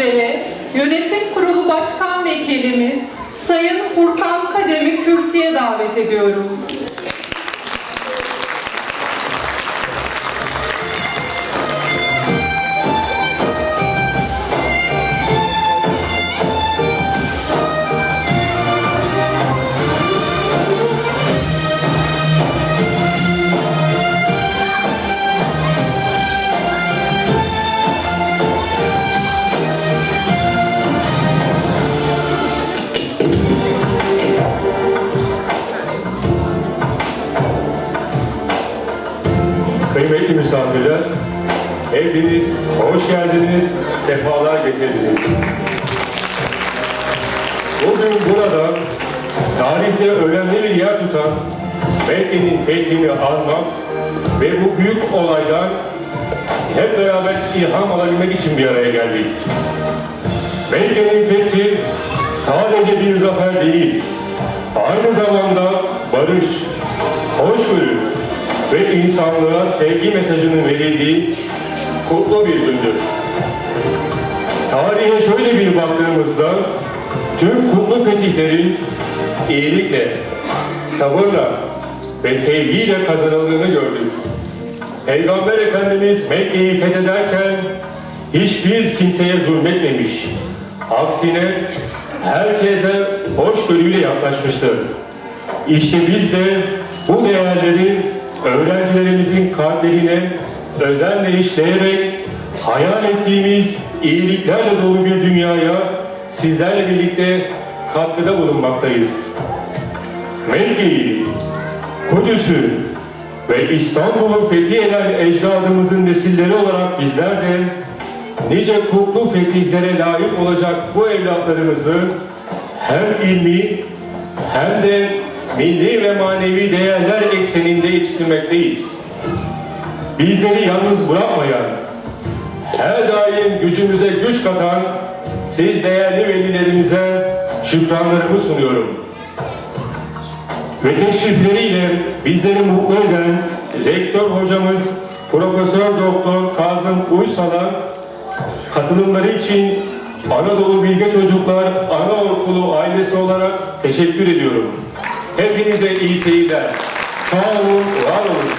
üzere Yönetim Kurulu Başkan Vekilimiz Sayın Furkan Kadem'i kürsüye davet ediyorum. Kıymetli misafirler, hepiniz hoş geldiniz, sefalar getirdiniz. Bugün burada tarihte önemli bir yer tutan Mekke'nin fethini almak ve bu büyük olaydan hep beraber ilham alabilmek için bir araya geldik. Mekke'nin fethi sadece bir zafer değil, aynı zamanda barış, hoşgörü ve insanlığa sevgi mesajının verildiği kutlu bir gündür. Tarihe şöyle bir baktığımızda tüm kutlu fetihlerin iyilikle, sabırla ve sevgiyle kazanıldığını gördük. Peygamber Efendimiz Mekke'yi fethederken hiçbir kimseye zulmetmemiş. Aksine herkese hoşgörüyle yaklaşmıştır. İşte biz de bu değerleri öğrencilerimizin kalplerine özenle işleyerek hayal ettiğimiz iyiliklerle dolu bir dünyaya sizlerle birlikte katkıda bulunmaktayız. Mekke'yi, Kudüs'ü ve İstanbul'u fetheden ecdadımızın nesilleri olarak bizler de nice kutlu fetihlere layık olacak bu evlatlarımızı hem ilmi hem de milli ve manevi değerler ekseninde yetiştirmekteyiz. Bizleri yalnız bırakmayan, her daim gücümüze güç katan siz değerli velilerimize şükranlarımı sunuyorum. Ve teşrifleriyle bizleri mutlu eden rektör hocamız Profesör Doktor Kazım Uysal'a katılımları için Anadolu Bilge Çocuklar Anaokulu ailesi olarak teşekkür ediyorum. Hepinize iyi seyirler. Sağ olun, var olun.